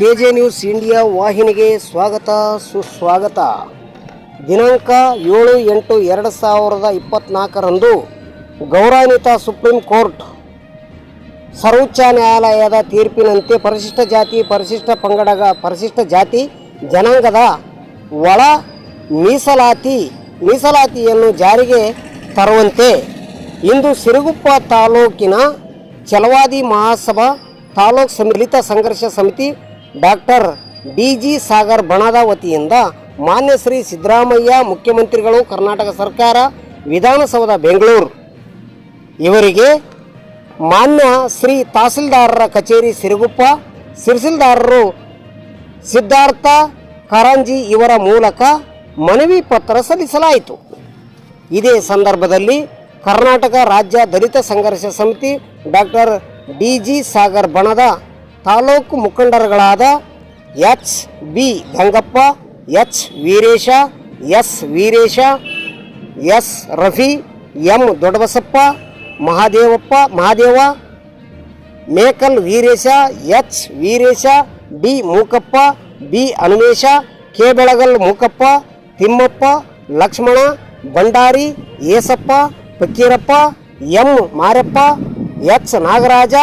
K J news India ವಾಹಿನಿಗೆ ಸ್ವಾಗತ, ಸುಸ್ವಾಗತ. ದಿನಾಂಕ ಏಳು ಎಂಟು ಎರಡು ಸಾವಿರದ ಇಪ್ಪತ್ತ್ನಾಲ್ಕರಂದು ಗೌರವಾನ್ವಿತ ಸುಪ್ರೀಂ ಕೋರ್ಟ್ ಸರ್ವೋಚ್ಚ ನ್ಯಾಯಾಲಯದ ತೀರ್ಪಿನಂತೆ ಪರಿಶಿಷ್ಟ ಜಾತಿ, ಪರಿಶಿಷ್ಟ ಪಂಗಡಗ, ಪರಿಶಿಷ್ಟ ಜಾತಿ ಜನಾಂಗದ ಒಳ ಮೀಸಲಾತಿ, ಮೀಸಲಾತಿಯನ್ನು ಜಾರಿಗೆ ತರುವಂತೆ ಇಂದು ಸಿರುಗುಪ್ಪ ತಾಲೂಕಿನ ಚಲವಾದಿ ಮಹಾಸಭಾ ತಾಲೂಕು ಸಮ್ಮಿಲಿತ ಸಂಘರ್ಷ Samiti doctor D G Sagar ಬಣದ ವತಿಯಿಂದ ಮಾನ್ಯ ಶ್ರೀ ಸಿದ್ದರಾಮಯ್ಯ ಮುಖ್ಯಮಂತ್ರಿಗಳು, ಕರ್ನಾಟಕ ಸರ್ಕಾರ, ವಿಧಾನಸೌಧ, ಬೆಂಗಳೂರು. ಇವರಿಗೆ ಮಾನ್ಯ ಶ್ರೀ ತಹಸೀಲ್ದಾರರ ಕಚೇರಿ ಸಿರುಗುಪ್ಪ, ಸಿರಿಸಿಲ್ದಾರರು ಸಿದ್ಧಾರ್ಥ ಕಾರಂಜಿ ಇವರ ಮೂಲಕ ಮನವಿ ಪತ್ರ ಸಲ್ಲಿಸಲಾಯಿತು. ಇದೇ ಸಂದರ್ಭದಲ್ಲಿ ಕರ್ನಾಟಕ ರಾಜ್ಯ Dalita Sangharsha Samiti doctor D G Sagar ಬಣದ ತಾಲೂಕು ಮುಖಂಡರುಗಳಾದ H B Gangappa, H Veeresha, S Veeresha, S Rafi, M Doddabasappa, Mahadevappa, Mahadeva, Mekal Veeresha, H Veeresha, D Mookappa, B Hanumesha K Belagal Mookappa, Thimmappa, Lakshmana, Bhandari, Esappa, Fakirappa, M Marappa, H Nagaraja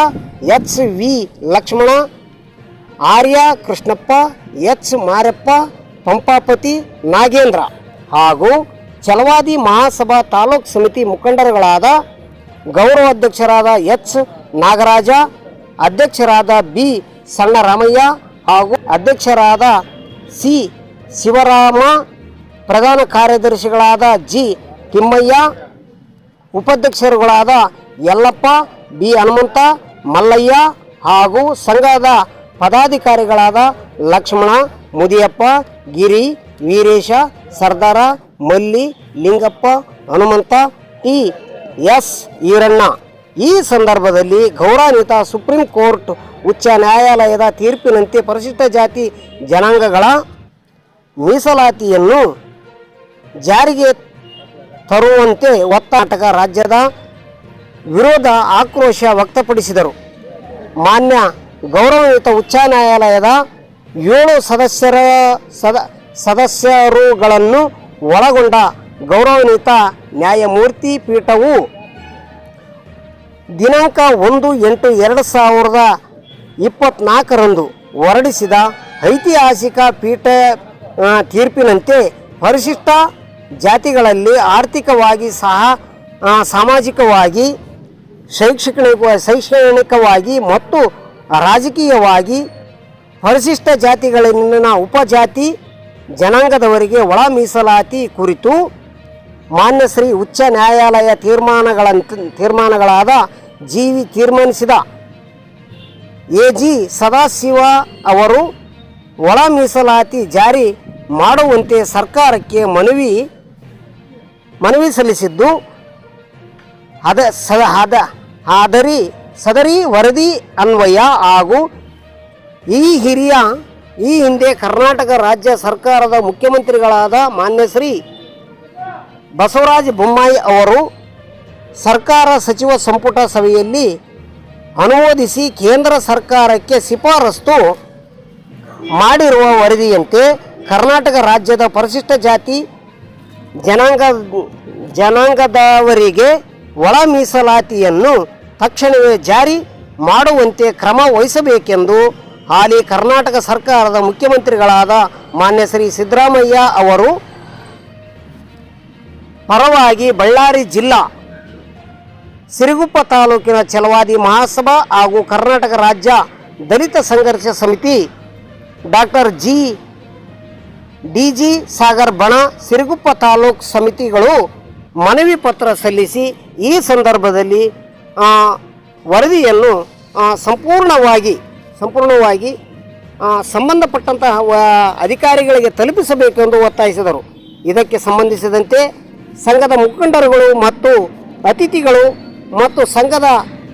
H V Lakshmana, Arya Krishnappa, H Marappa, Pampapathi Nagendra ಹಾಗೂ ಚಲವಾದಿ ಮಹಾಸಭಾ ತಾಲೂಕ್ ಸಮಿತಿ ಮುಖಂಡರುಗಳಾದ ಗೌರವ ಅಧ್ಯಕ್ಷರಾದ H Nagaraja, ಅಧ್ಯಕ್ಷರಾದ B ಸಣ್ಣರಾಮಯ್ಯ ಹಾಗೂ ಅಧ್ಯಕ್ಷರಾದ C Shivarama, ಪ್ರಧಾನ ಕಾರ್ಯದರ್ಶಿಗಳಾದ G Thimmaiah, ಉಪಾಧ್ಯಕ್ಷರುಗಳಾದ ಯಲ್ಲಪ್ಪ, ಬಿ ಹನುಮಂತ ಮಲ್ಲಯ್ಯ ಹಾಗೂ ಸಂಘದ ಪದಾಧಿಕಾರಿಗಳಾದ ಲಕ್ಷ್ಮಣ, ಮುದಿಯಪ್ಪ, ಗಿರಿ, ವೀರೇಶ, ಸರ್ದಾರ, ಮಲ್ಲಿ, ಲಿಂಗಪ್ಪ, ಹನುಮಂತ, ಟಿ. ಎಸ್. ಈರಣ್ಣ. ಈ ಸಂದರ್ಭದಲ್ಲಿ ಗೌರವಾನ್ವಿತ ಸುಪ್ರೀಂ ಕೋರ್ಟ್, ಉಚ್ಚ ನ್ಯಾಯಾಲಯದ ತೀರ್ಪಿನಂತೆ ಪರಿಶಿಷ್ಟ ಜಾತಿ ಜನಾಂಗಗಳ ಮೀಸಲಾತಿಯನ್ನು ಜಾರಿಗೆ ತರುವಂತೆ ಒತ್ತಾಟಕ ರಾಜ್ಯದ ವಿರೋಧ ಆಕ್ರೋಶ ವ್ಯಕ್ತಪಡಿಸಿದರು. ಮಾನ್ಯ ಗೌರವಯುತ ಉಚ್ಚ ನ್ಯಾಯಾಲಯದ ಏಳು ಸದಸ್ಯರ ಸದ ಸದಸ್ಯರುಗಳನ್ನು ಒಳಗೊಂಡ ಗೌರವಾನ್ವಿತ ನ್ಯಾಯಮೂರ್ತಿ ಪೀಠವು ದಿನಾಂಕ ಒಂದು ಎಂಟು ಎರಡು ಸಾವಿರದ ಇಪ್ಪತ್ನಾಲ್ಕರಂದು ಹೊರಡಿಸಿದ ಐತಿಹಾಸಿಕ ಪೀಠ ತೀರ್ಪಿನಂತೆ ಪರಿಶಿಷ್ಟ ಜಾತಿಗಳಲ್ಲಿ ಆರ್ಥಿಕವಾಗಿ ಸಹ ಸಾಮಾಜಿಕವಾಗಿ ಶೈಕ್ಷಣಿಕ ಶೈಕ್ಷಣಿಕವಾಗಿ ಮತ್ತು ರಾಜಕೀಯವಾಗಿ ಪರಿಶಿಷ್ಟ ಜಾತಿಗಳಲ್ಲಿನ ಉಪಜಾತಿ ಜನಾಂಗದವರಿಗೆ ಒಳ ಮೀಸಲಾತಿ ಕುರಿತು ಮಾನ್ಯ ಶ್ರೀ ಉಚ್ಚ ನ್ಯಾಯಾಲಯ ತೀರ್ಮಾನಗಳ ತೀರ್ಮಾನಗಳಾದ ಜೀವಿ ತೀರ್ಮಾನಿಸಿದ ಎ ಜಿ ಸದಾಶಿವ ಅವರು ಒಳ ಮೀಸಲಾತಿ ಜಾರಿ ಮಾಡುವಂತೆ ಸರ್ಕಾರಕ್ಕೆ ಮನವಿ ಮನವಿ ಸಲ್ಲಿಸಿದ್ದು, ಅದ ಸ, ಅದ ಆದರಿ ಸದರಿ ವರದಿ ಅನ್ವಯ ಹಾಗೂ ಈ ಹಿರಿಯ, ಈ ಹಿಂದೆ ಕರ್ನಾಟಕ ರಾಜ್ಯ ಸರ್ಕಾರದ ಮುಖ್ಯಮಂತ್ರಿಗಳಾದ ಮಾನ್ಯ ಶ್ರೀ ಬಸವರಾಜ ಬೊಮ್ಮಾಯಿ ಅವರು ಸರ್ಕಾರ ಸಚಿವ ಸಂಪುಟ ಸಭೆಯಲ್ಲಿ ಅನುಮೋದಿಸಿ ಕೇಂದ್ರ ಸರ್ಕಾರಕ್ಕೆ ಶಿಫಾರಸ್ತು ಮಾಡಿರುವ ವರದಿಯಂತೆ ಕರ್ನಾಟಕ ರಾಜ್ಯದ ಪರಿಶಿಷ್ಟ ಜಾತಿ ಜನಾಂಗ, ಜನಾಂಗದವರಿಗೆ ಒಳ ಮೀಸಲಾತಿಯನ್ನು ತಕ್ಷಣವೇ ಜಾರಿ ಮಾಡುವಂತೆ ಕ್ರಮ ವಹಿಸಬೇಕೆಂದು ಹಾಲಿ ಕರ್ನಾಟಕ ಸರ್ಕಾರದ ಮುಖ್ಯಮಂತ್ರಿಗಳಾದ ಮಾನ್ಯ ಶ್ರೀ ಸಿದ್ದರಾಮಯ್ಯ ಅವರು ಪರವಾಗಿ ಬಳ್ಳಾರಿ ಜಿಲ್ಲಾ ಸಿರಿಗುಪ್ಪ ತಾಲೂಕಿನ ಛಲವಾದಿ ಮಹಾಸಭಾ ಹಾಗೂ Karnataka Rajya Dalita Sangharsha Samiti doctor G D G Sagar ಬಣ ಸಿರಿಗುಪ್ಪ ತಾಲೂಕು ಸಮಿತಿಗಳು ಮನವಿ ಪತ್ರ ಸಲ್ಲಿಸಿ ಈ ಸಂದರ್ಭದಲ್ಲಿ ವರದಿಯನ್ನು ಸಂಪೂರ್ಣವಾಗಿ ಸಂಪೂರ್ಣವಾಗಿ ಸಂಬಂಧಪಟ್ಟಂತಹ ಅಧಿಕಾರಿಗಳಿಗೆ ತಲುಪಿಸಬೇಕೆಂದು ಒತ್ತಾಯಿಸಿದರು. ಇದಕ್ಕೆ ಸಂಬಂಧಿಸಿದಂತೆ ಸಂಘದ ಮುಖಂಡರುಗಳು ಮತ್ತು ಅತಿಥಿಗಳು ಮತ್ತು ಸಂಘದ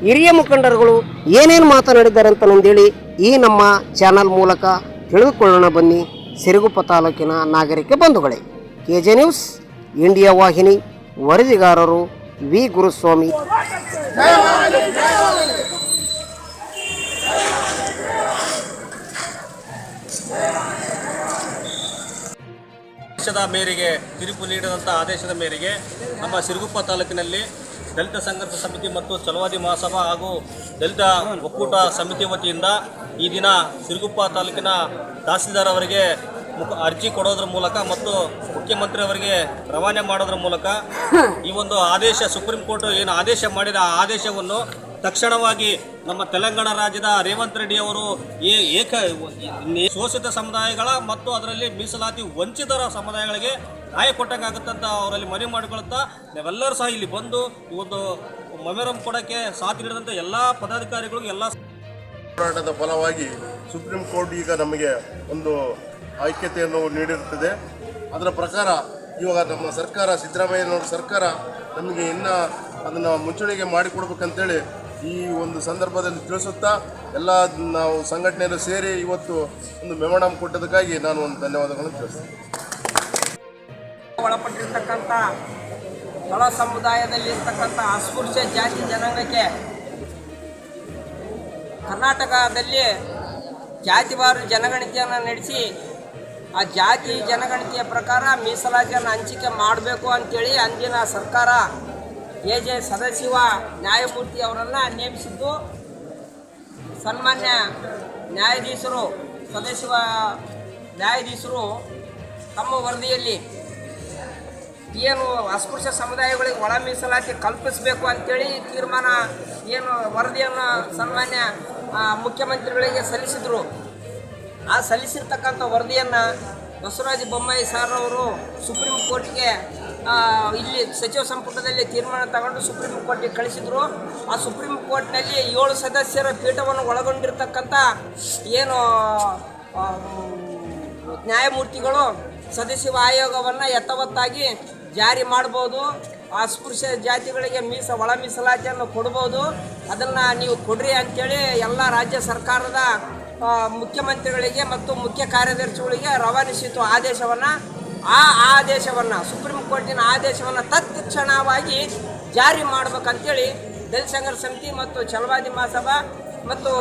ಹಿರಿಯ ಮುಖಂಡರುಗಳು ಏನೇನು ಮಾತನಾಡಿದ್ದಾರೆ ಅಂತ ನಂದೇಳಿ ಈ ನಮ್ಮ ಚಾನಲ್ ಮೂಲಕ ತಿಳಿದುಕೊಳ್ಳೋಣ ಬನ್ನಿ. ಸಿರುಗುಪ್ಪ ತಾಲೂಕಿನ ನಾಗರಿಕ ಬಂಧುಗಳೇ. ಕೆ ಜೆ ನ್ಯೂಸ್, ಇಂಡಿಯಾ ವಾಹಿನಿ, ವರದಿಗಾರರು ವಿ ಗುರುಸ್ವಾಮಿ. ಆದೇಶದ ಮೇರೆಗೆ ತಿರುಪು ನೀಡಿದಂಥ ಆದೇಶದ ಮೇರೆಗೆ ನಮ್ಮ ಸಿರುಗುಪ್ಪ ತಾಲೂಕಿನಲ್ಲಿ ದಲಿತ ಸಂಘರ್ಷ ಸಮಿತಿ ಮತ್ತು ಚಲವಾದಿ ಮಹಾಸಭಾ ಹಾಗೂ ದಲಿತ ಒಕ್ಕೂಟ ಸಮಿತಿ ವತಿಯಿಂದ ಈ ದಿನ ಸಿರುಗುಪ್ಪ ತಾಲೂಕಿನ ತಹಸೀಲ್ದಾರ್ ಅವರಿಗೆ ಮುಖ ಅರ್ಜಿ ಕೊಡೋದ್ರ ಮೂಲಕ ಮತ್ತು ಮುಖ್ಯಮಂತ್ರಿಯವರಿಗೆ ರವಾನೆ ಮಾಡೋದ್ರ ಮೂಲಕ ಈ ಒಂದು ಆದೇಶ, ಸುಪ್ರೀಂ ಕೋರ್ಟ್ ಏನು ಆದೇಶ ಮಾಡಿದ ಆ ಆದೇಶವನ್ನು ತಕ್ಷಣವಾಗಿ ನಮ್ಮ ತೆಲಂಗಾಣ ರಾಜ್ಯದ ರೇವಂತ್ ರೆಡ್ಡಿ ಅವರು ಏಕ ಶೋಷಿತ ಸಮುದಾಯಗಳ ಮತ್ತು ಅದರಲ್ಲಿ ಮೀಸಲಾತಿ ವಂಚಿತರ ಸಮುದಾಯಗಳಿಗೆ ನ್ಯಾಯ ಕೊಟ್ಟಂಗಾಗುತ್ತಂತ ಅವರಲ್ಲಿ ಮನವಿ ಮಾಡಿಕೊಳ್ಳುತ್ತಾ ನಾವೆಲ್ಲರೂ ಸಹ ಇಲ್ಲಿ ಬಂದು ಒಂದು ಮೊಮೆರಂ ಕೊಡೋಕ್ಕೆ ಸಾಥ್ ನೀಡಿದಂಥ ಎಲ್ಲ ಪದಾಧಿಕಾರಿಗಳಿಗೂ ಎಲ್ಲ ಹೋರಾಟದ ಫಲವಾಗಿ ಸುಪ್ರೀಂ ಕೋರ್ಟ್ ಈಗ ನಮಗೆ ಒಂದು ಐಕ್ಯತೆಯನ್ನು ನೀಡಿರುತ್ತದೆ. ಅದರ ಪ್ರಕಾರ ಇವಾಗ ನಮ್ಮ ಸರ್ಕಾರ, ಸಿದ್ದರಾಮಯ್ಯನವರ ಸರ್ಕಾರ ನಮಗೆ ಇನ್ನು ಅದನ್ನು ಮುಂಚೂಣಿಗೆ ಮಾಡಿಕೊಡ್ಬೇಕಂತೇಳಿ ಈ ಒಂದು ಸಂದರ್ಭದಲ್ಲಿ ತಿಳಿಸುತ್ತಾ ಎಲ್ಲ ನಾವು ಸಂಘಟನೆಯಲ್ಲೂ ಸೇರಿ ಇವತ್ತು ಒಂದು ಮೆಮೊಡಮ್ ಕೊಟ್ಟದಕ್ಕಾಗಿ ನಾನು ಒಂದು ಧನ್ಯವಾದಗಳನ್ನು ತಿಳಿಸ್ತೇನೆ. ಒಳಪಟ್ಟಿರ್ತಕ್ಕಂಥ ಒಳ ಸಮುದಾಯದಲ್ಲಿ ಇರ್ತಕ್ಕಂಥ ಅಸ್ಪೃಶ್ಯ ಜಾತಿ ಜನಾಂಗಕ್ಕೆ ಕರ್ನಾಟಕದಲ್ಲಿ ಜಾತಿವಾರು ಜನಗಣತಿಯನ್ನು ನಡೆಸಿ ಆ ಜಾತಿ ಜನಗಣತಿಯ ಪ್ರಕಾರ ಮೀಸಲಾತಿಯನ್ನು ಹಂಚಿಕೆ ಮಾಡಬೇಕು ಅಂತೇಳಿ ಅಂದಿನ ಸರ್ಕಾರ ಎ ಜೆ ಸದಾಶಿವ ನ್ಯಾಯಮೂರ್ತಿ ಅವರನ್ನು ನೇಮಿಸಿದ್ದು. ಸನ್ಮಾನ್ಯ ನ್ಯಾಯಾಧೀಶರು ಸದಾಶಿವ ನ್ಯಾಯಾಧೀಶರು ತಮ್ಮ ವರದಿಯಲ್ಲಿ ಏನು ಅಸ್ಪೃಶ್ಯ ಸಮುದಾಯಗಳಿಗೆ ಒಳ ಮೀಸಲಾತಿ ಕಲ್ಪಿಸಬೇಕು ಅಂತೇಳಿ ತೀರ್ಮಾನ ಏನು ವರದಿಯನ್ನು ಸನ್ಮಾನ್ಯ ಮುಖ್ಯಮಂತ್ರಿಗಳಿಗೆ ಸಲ್ಲಿಸಿದರು. ಆ ಸಲ್ಲಿಸಿರ್ತಕ್ಕಂಥ ವರದಿಯನ್ನು ಬಸವರಾಜ ಬೊಮ್ಮಾಯಿ ಸರ್ ಅವರು ಸುಪ್ರೀಂ ಕೋರ್ಟ್ಗೆ ಇಲ್ಲಿ ಸಚಿವ ಸಂಪುಟದಲ್ಲಿ ತೀರ್ಮಾನ ತಗೊಂಡು ಸುಪ್ರೀಂ ಕೋರ್ಟ್ಗೆ ಕಳಿಸಿದರು. ಆ ಸುಪ್ರೀಂ ಕೋರ್ಟ್ನಲ್ಲಿ ಏಳು ಸದಸ್ಯರ ಪೀಠವನ್ನು ಒಳಗೊಂಡಿರ್ತಕ್ಕಂಥ ಏನು ನ್ಯಾಯಮೂರ್ತಿಗಳು ಸದಸ್ಯ ಆಯೋಗವನ್ನು ಯಥಾವತ್ತಾಗಿ ಜಾರಿ ಮಾಡ್ಬೋದು. ಅಸ್ಪೃಶ್ಯ ಜಾತಿಗಳಿಗೆ ಮೀಸ, ಒಳ ಮೀಸಲಾತಿಯನ್ನು ಕೊಡ್ಬೋದು. ಅದನ್ನು ನೀವು ಕೊಡ್ರಿ ಅಂಥೇಳಿ ಎಲ್ಲ ರಾಜ್ಯ ಸರ್ಕಾರದ ಮುಖ್ಯಮಂತ್ರಿಗಳಿಗೆ ಮತ್ತು ಮುಖ್ಯ ಕಾರ್ಯದರ್ಶಿಗಳಿಗೆ ರವಾನಿಸಿತು ಆದೇಶವನ್ನು. ಆ ಆದೇಶವನ್ನು, ಸುಪ್ರೀಂ ಕೋರ್ಟಿನ ಆದೇಶವನ್ನು ತತ್ಕ್ಷಣವಾಗಿ ಜಾರಿ ಮಾಡ್ಬೇಕಂತೇಳಿ ದಲಿತ ಸಂಘರ್ಷ ಸಮಿತಿ ಮತ್ತು ಛಲವಾದಿ ಮಹಾಸಭಾ ಮತ್ತು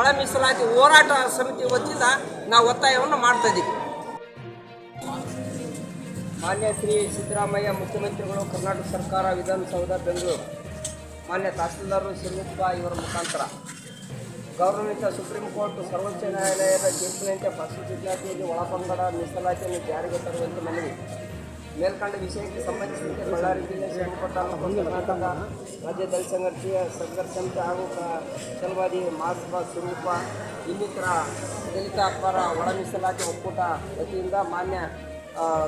ಒಳ ಮೀಸಲಾತಿ ಹೋರಾಟ ಸಮಿತಿ ವತಿಯಿಂದ ನಾವು ಒತ್ತಾಯವನ್ನು ಮಾಡ್ತಾ ಇದ್ದೀವಿ ಮಾನ್ಯ ಶ್ರೀ ಸಿದ್ದರಾಮಯ್ಯ, ಮುಖ್ಯಮಂತ್ರಿಗಳು, ಕರ್ನಾಟಕ ಸರ್ಕಾರ, ವಿಧಾನಸೌಧ, ಬೆಂಗಳೂರು. ಮಾನ್ಯ ತಹಸೀಲ್ದಾರರು ಸಿರುಗುಪ್ಪ ಇವರ ಮುಖಾಂತರ. ಗೌರವಾನ್ವಿತ ಸುಪ್ರೀಂ ಕೋರ್ಟ್, ಸರ್ವೋಚ್ಚ ನ್ಯಾಯಾಲಯದ ತೀರ್ಪಿನಂತೆ ಪರಿಶಿಷ್ಟ ಜಾತಿಯಲ್ಲಿ ಒಳಪಂಗಡ ಮೀಸಲಾತಿಯನ್ನು ಜಾರಿಗೆ ತರುವಂತೆ ಮನವಿ. ಮೇಲ್ಕಂಡ ವಿಷಯಕ್ಕೆ ಸಂಬಂಧಿಸಿದಂತೆ ಬಳ್ಳಾರಿ ಜಿಲ್ಲೆ ಕರ್ನಾಟಕ ರಾಜ್ಯ ದಲಿತ ಸಂಘರ್ಷೀಯ ಸಂಘರ್ಷ ಸಮಿತಿ ಹಾಗೂ ಚಲವಾದಿ ಮಹಾಸಭಾ ಸ್ವರೂಪ ಇನ್ನಿತರ ದಲಿತ ಪರ ಒಳ ಮೀಸಲಾತಿ ಒಕ್ಕೂಟ ವತಿಯಿಂದ ಮಾನ್ಯ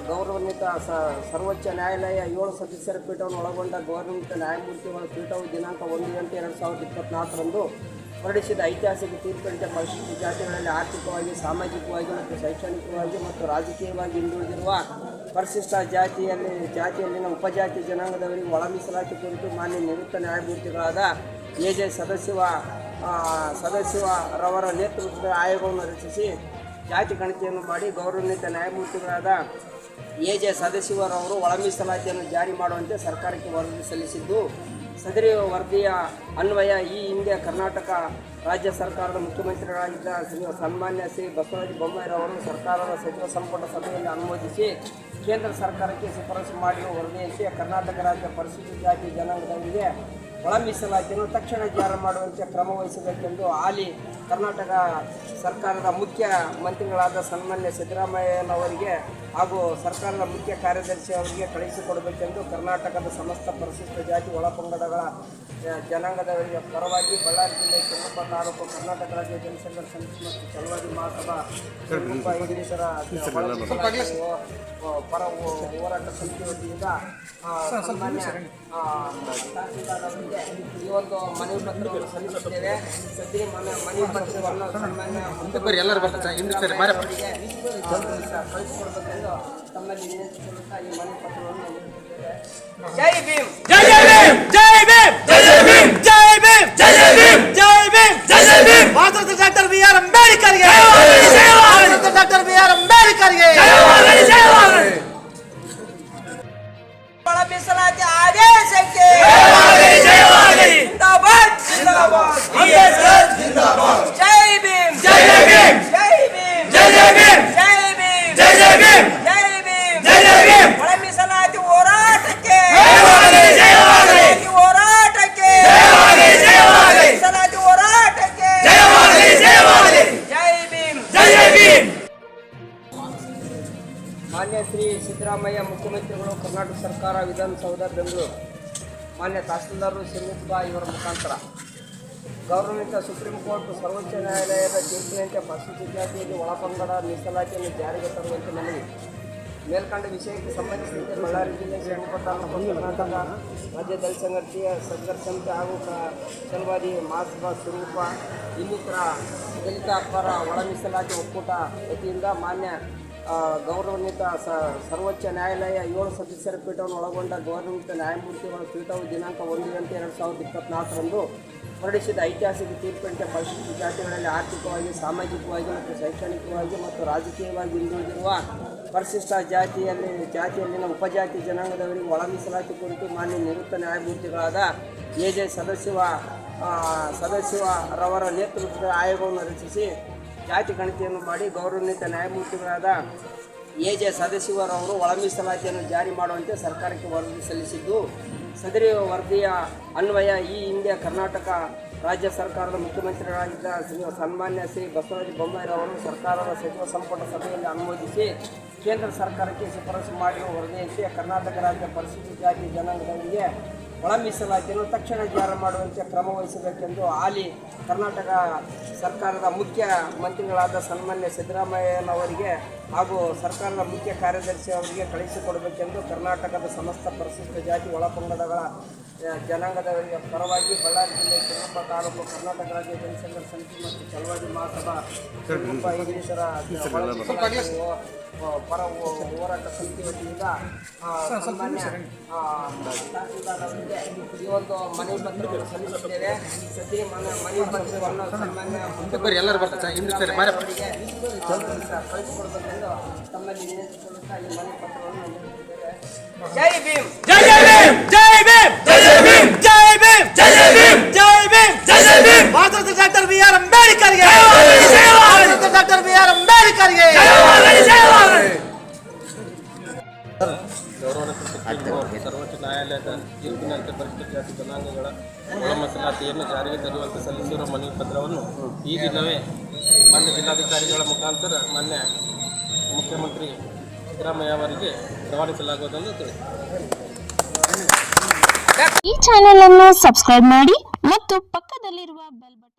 ಗೌರವಾನ್ವಿತ ಸ, ಸರ್ವೋಚ್ಚ ನ್ಯಾಯಾಲಯ ಏಳು ಸದಸ್ಯರ ಪೀಠವನ್ನು ಒಳಗೊಂಡ ಗೌರವಾನ್ವಿತ ನ್ಯಾಯಮೂರ್ತಿಗಳ ಪೀಠವು ದಿನಾಂಕ ಒಂದು ಗಂಟೆ ಎರಡು ಸಾವಿರದ ಇಪ್ಪತ್ತ್ನಾಲ್ಕರಂದು ಹೊರಡಿಸಿದ ಐತಿಹಾಸಿಕ ತೀರ್ಪಿನಂತೆ ಪರಿಶಿಷ್ಟ ಜಾತಿಗಳಲ್ಲಿ ಆರ್ಥಿಕವಾಗಿ, ಸಾಮಾಜಿಕವಾಗಿ ಮತ್ತು ಶೈಕ್ಷಣಿಕವಾಗಿ ಮತ್ತು ರಾಜಕೀಯವಾಗಿ ಹಿಂದುಳಿದಿರುವ ಪರಿಶಿಷ್ಟ ಜಾತಿಯಲ್ಲಿ, ಜಾತಿಯಲ್ಲಿನ ಉಪಜಾತಿ ಜನಾಂಗದವರಿಗೆ ಒಳ ಮೀಸಲಾತಿ ಕುರಿತು ಮಾನ್ಯ ನಿವೃತ್ತ ನ್ಯಾಯಮೂರ್ತಿಗಳಾದ ಎ ಜೆ ಸದಸ್ಯವ ಸದಸ್ಯವರವರ ನೇತೃತ್ವದ ಆಯೋಗವನ್ನು ರಚಿಸಿ ಜಾತಿ ಗಣತಿಯನ್ನು ಮಾಡಿ ಗೌರವಾನ್ವಿತ ನ್ಯಾಯಮೂರ್ತಿಗಳಾದ ಎ ಜೆ ಸದಸ್ಯವರವರು ಒಳ ಮೀಸಲಾತಿಯನ್ನು ಜಾರಿ ಮಾಡುವಂತೆ ಸರ್ಕಾರಕ್ಕೆ ವರದಿ ಸಲ್ಲಿಸಿದ್ದು ಸದರಿ ವರದಿಯ ಅನ್ವಯ ಈ ಹಿಂದೆ ಕರ್ನಾಟಕ ರಾಜ್ಯ ಸರ್ಕಾರದ ಮುಖ್ಯಮಂತ್ರಿಗಳಾಗಿದ್ದ ಶ್ರೀ ಸನ್ಮಾನ್ಯ ಶ್ರೀ ಬಸವರಾಜ ಬೊಮ್ಮಾಯಿರವರು ಸರ್ಕಾರದ ಸಚಿವ ಸಂಪುಟ ಸಭೆಯಲ್ಲಿ ಅನುಮೋದಿಸಿ ಕೇಂದ್ರ ಸರ್ಕಾರಕ್ಕೆ ಶಿಫಾರಸು ಮಾಡಿರುವ ವರದಿಯಂತೆ ಕರ್ನಾಟಕ ರಾಜ್ಯ ಪರಿಶಿಷ್ಟ ಜಾತಿ ಜನಾಂಗದವರಿಗೆ ಒಳ ಮೀಸಲಾತಿಯನ್ನು ತಕ್ಷಣ ಜಾರಿ ಮಾಡುವಂತೆ ಕ್ರಮ ವಹಿಸಬೇಕೆಂದು ಹಾಲಿ ಕರ್ನಾಟಕ ಸರ್ಕಾರದ ಮುಖ್ಯ ಮಂತ್ರಿಗಳಾದ ಸನ್ಮಾನ್ಯ ಸಿದ್ದರಾಮಯ್ಯನವರಿಗೆ ಹಾಗೂ ಸರ್ಕಾರದ ಮುಖ್ಯ ಕಾರ್ಯದರ್ಶಿ ಅವರಿಗೆ ಕಳುಹಿಸಿಕೊಡಬೇಕೆಂದು ಕರ್ನಾಟಕದ ಸಮಸ್ತ ಪರಿಶಿಷ್ಟ ಜಾತಿ ಒಳಪಂಗಡಗಳ ಪಂಗಡಗಳ ಜನಾಂಗದವರಿಗೆ ಪರವಾಗಿ ಬಳ್ಳಾರಿ ಜಿಲ್ಲೆ ಚಂದ್ರಪ್ಪ ತಾಲೂಕು ಕರ್ನಾಟಕ ರಾಜ್ಯ ಜನಸಂಘರ್ಷ ಸಮಿತಿ ಮತ್ತು ಚಲವಾದಿ ಮಹಾಸಭಾ ಪರ ಹೋರಾಟ ಸಮಿತಿ ವತಿಯಿಂದ ಸನ್ಮಾನ್ಯ ಈ ಒಂದು ಮನವಿ ಪತ್ರವನ್ನು ಸಲ್ಲಿಸುತ್ತೇವೆ ಮನ- ಮನವಿ ಪತ್ರವನ್ನು ಸನ್ಮಾನ್ಯ ಎಲ್ಲರೂ ಅವರಿಗೆ ಕಳಿಸಿಕೊಡಬೇಕೆಂದು ತಮ್ಮಲ್ಲಿ ವಿನಂತಿಸಿಕೊಳ್ಳುತ್ತಾ ಈ ಮನವಿ ಪತ್ರವನ್ನು. ಜೈ ಭೀಮ್ ಜೈ ಜೈ ಭೀಮ್ ಜೈ ಭೀಮ್ ಜೈ ಜೈ ಭೀಮ್ ಜೈ ಸಿರುಗುಪ್ಪ ಇವರ ಮುಖಾಂತರ. ಗೌರವಿತ ಸುಪ್ರೀಂ ಕೋರ್ಟ್ ಸರ್ವೋಚ್ಚ ನ್ಯಾಯಾಲಯದ ತೀರ್ಪಿನಂತೆ ಪರಿಶಿಷ್ಟ ಜಾತಿಯಲ್ಲಿ ಒಳಪಂಗಡ ಮೀಸಲಾತಿಯನ್ನು ಜಾರಿಗೆ ತರುವಂತೆ ಮನವಿ. ಮೇಲ್ಕಂಡ ವಿಷಯಕ್ಕೆ ಸಂಬಂಧಿಸಿದಂತೆ ಬಳ್ಳಾರಿ ಜಿಲ್ಲೆ ಶ್ರೀರಂಗಪಟ್ಟಣ ರಾಜ್ಯ ದಲಿತ ಸಂಘರ್ಷೀಯ ಸಂಘರ್ಷಂತೆ ಹಾಗೂ ಚಲವಾದಿ ಮಹಾಸಭಾ ಸ್ವರೂಪ, ಇನ್ನಿತರ ದಲಿತ ಪರ ಒಳ ಮೀಸಲಾತಿ ಒಕ್ಕೂಟ ವತಿಯಿಂದ ಮಾನ್ಯ ಗೌರವಾನ್ವಿತ ಸ, ಸರ್ವೋಚ್ಚ ನ್ಯಾಯಾಲಯ ಏಳು ಸದಸ್ಯರ ಪೀಠವನ್ನು ಒಳಗೊಂಡ ಗೌರವಾನ್ವಿತ ನ್ಯಾಯಮೂರ್ತಿಗಳ ಪೀಠವು ದಿನಾಂಕ ಒಂದು ಗಂಟೆ ಎರಡು ಸಾವಿರದ ಇಪ್ಪತ್ನಾಲ್ಕರಂದು ಹೊರಡಿಸಿದ ಐತಿಹಾಸಿಕ ತೀರ್ಪಿನಂತೆ ಪರಿಶಿಷ್ಟ ಜಾತಿಗಳಲ್ಲಿ ಆರ್ಥಿಕವಾಗಿ, ಸಾಮಾಜಿಕವಾಗಿ ಮತ್ತು ಶೈಕ್ಷಣಿಕವಾಗಿ ಮತ್ತು ರಾಜಕೀಯವಾಗಿ ಹಿಂದುಳಿದಿರುವ ಪರಿಶಿಷ್ಟ ಜಾತಿಯಲ್ಲಿ, ಜಾತಿಯಲ್ಲಿನ ಉಪಜಾತಿ ಜನಾಂಗದವರಿಗೆ ಒಳ ಕುರಿತು ಮಾನ್ಯ ನಿವೃತ್ತ ನ್ಯಾಯಮೂರ್ತಿಗಳಾದ ಎ ಜೆ ಸದಸ್ಯವ ಸದಸ್ಯರವರ ನೇತೃತ್ವದ ಆಯೋಗವನ್ನು ರಚಿಸಿ ಜಾತಿ ಗಣತಿಯನ್ನು ಮಾಡಿ ಗೌರವಾನ್ವಿತ ನ್ಯಾಯಮೂರ್ತಿಗಳಾದ ಎ ಜೆ ಸದಾಶಿವರವರು ಒಳ ಮೀಸಲಾತಿಯನ್ನು ಜಾರಿ ಮಾಡುವಂತೆ ಸರ್ಕಾರಕ್ಕೆ ವರದಿ ಸಲ್ಲಿಸಿದ್ದು, ಸದರಿ ವರದಿಯ ಅನ್ವಯ ಈ ಹಿಂದೆ ಕರ್ನಾಟಕ ರಾಜ್ಯ ಸರ್ಕಾರದ ಮುಖ್ಯಮಂತ್ರಿಗಳಾಗಿದ್ದ ಶ್ರೀ ಸನ್ಮಾನ್ಯ ಶ್ರೀ ಬಸವರಾಜ ಬೊಮ್ಮಾಯಿರವರು ಸರ್ಕಾರದ ಸಚಿವ ಸಂಪುಟ ಸಭೆಯಲ್ಲಿ ಅನುಮೋದಿಸಿ ಕೇಂದ್ರ ಸರ್ಕಾರಕ್ಕೆ ಶಿಫಾರಸು ಮಾಡಿರುವ ವರದಿಯಂತೆ ಕರ್ನಾಟಕ ರಾಜ್ಯ ಪರಿಶಿಷ್ಟ ಜಾತಿ ಜನಾಂಗದವರಿಗೆ ಒಳ ಮೀಸಲಾತಿಯನ್ನು ತಕ್ಷಣ ಜಾರಿ ಮಾಡುವಂತೆ ಕ್ರಮ ವಹಿಸಬೇಕೆಂದು ಹಾಲಿ ಕರ್ನಾಟಕ ಸರ್ಕಾರದ ಮುಖ್ಯ ಮಂತ್ರಿಗಳಾದ ಸನ್ಮಾನ್ಯ ಸಿದ್ದರಾಮಯ್ಯನವರಿಗೆ ಹಾಗೂ ಸರ್ಕಾರದ ಮುಖ್ಯ ಕಾರ್ಯದರ್ಶಿ ಅವರಿಗೆ ಕಳಿಸಿಕೊಡಬೇಕೆಂದು ಕರ್ನಾಟಕದ ಸಮಸ್ತ ಪರಿಶಿಷ್ಟ ಜಾತಿ ಒಳಪಂಗಡಗಳ ಜನಾಂಗದವರಿಗೆ ಪರವಾಗಿ ಬಳ್ಳಾರಿ ಜಿಲ್ಲೆ ಶಿವಮೊಗ್ಗ ತಾಲೂಕು ಕರ್ನಾಟಕ ರಾಜ್ಯ ಜನಸಂಘ ಸಮಿತಿ ಮತ್ತು ಚಳವಳಿ ಮಹಾಸಭಾ ಪರ ಹೋರಾಟ ಸಮಿತಿ ವತಿಯಿಂದ ಆ, ಸನ್ಮಾನ್ಯ ಆ, ತಹಸೀಲ್ದಾರ್ ಅವರಿಗೆ ಈ ಒಂದು ಮನವಿ ಪತ್ರವನ್ನು ಸಲ್ಲಿಸುತ್ತೇವೆ. ಸದ್ಯ ಮನ ಮನವಿ ಪತ್ರವನ್ನು ಸನ್ಮಾನ್ಯ ಎಲ್ಲರೂ ಬರ್ತಾರೆ ಅವರಿಗೆ ಕಳಿಸಿಕೊಡ್ಬೇಕೆಂದು ತಮ್ಮಲ್ಲಿ ವಿನಂತಿಸಿಕೊಳ್ಳುತ್ತಾ ಈ ಮನವಿ ಪತ್ರವನ್ನು ಜೈ ಭೀಮ್! ಜೈ ಜೈ ಭೀಮ್! ಜೈ ಭೀಮ್! ಜೈ ಜೈ ಭೀಮ್! ಜೈ ಭೀಮ್! ಜೈ ಭೀಮ್! ಜೈ ಭೀಮ್! ಜೈ Bhim! Bharata doctor B R ಅಂಬೇಡ್ಕರ್ಗೆ Bharata doctor B R ಅಂಬೇಡ್ಕರ್ಗೆ ಕೋರ್ಟ್ ಸರ್ವೋಚ್ಚ ನ್ಯಾಯಾಲಯದ ತೀರ್ಪಿನಂತೆ ಪರಿಶಿಷ್ಟ ಜಾತಿ ಜನಾಂಗಗಳ ಒಳ ಮೀಸಲಾತಿಯನ್ನು ಜಾರಿಗೆ ತರುವಂತೆ ಸಲ್ಲಿಸಿರುವ ಮನವಿ ಪತ್ರವನ್ನು ಈ ದಿನವೇ ಮಾನ್ಯ ಜಿಲ್ಲಾಧಿಕಾರಿಗಳ ಮುಖಾಂತರ ಮಾನ್ಯ ಮುಖ್ಯಮಂತ್ರಿ ಸಿದ್ದರಾಮಯ್ಯ ಅವರಿಗೆ ರವಾನಿಸಲಾಗುವುದನ್ನು ತಿಳಿಸಿದ್ದಾರೆ ಈ ಚಾನೆಲ್ ಅನ್ನು ಸಬ್ಸ್ಕ್ರೈಬ್ ಮಾಡಿ ಮತ್ತು ಪಕ್ಕದಲ್ಲಿರುವ ಬೆಲ್ ಬಟನ್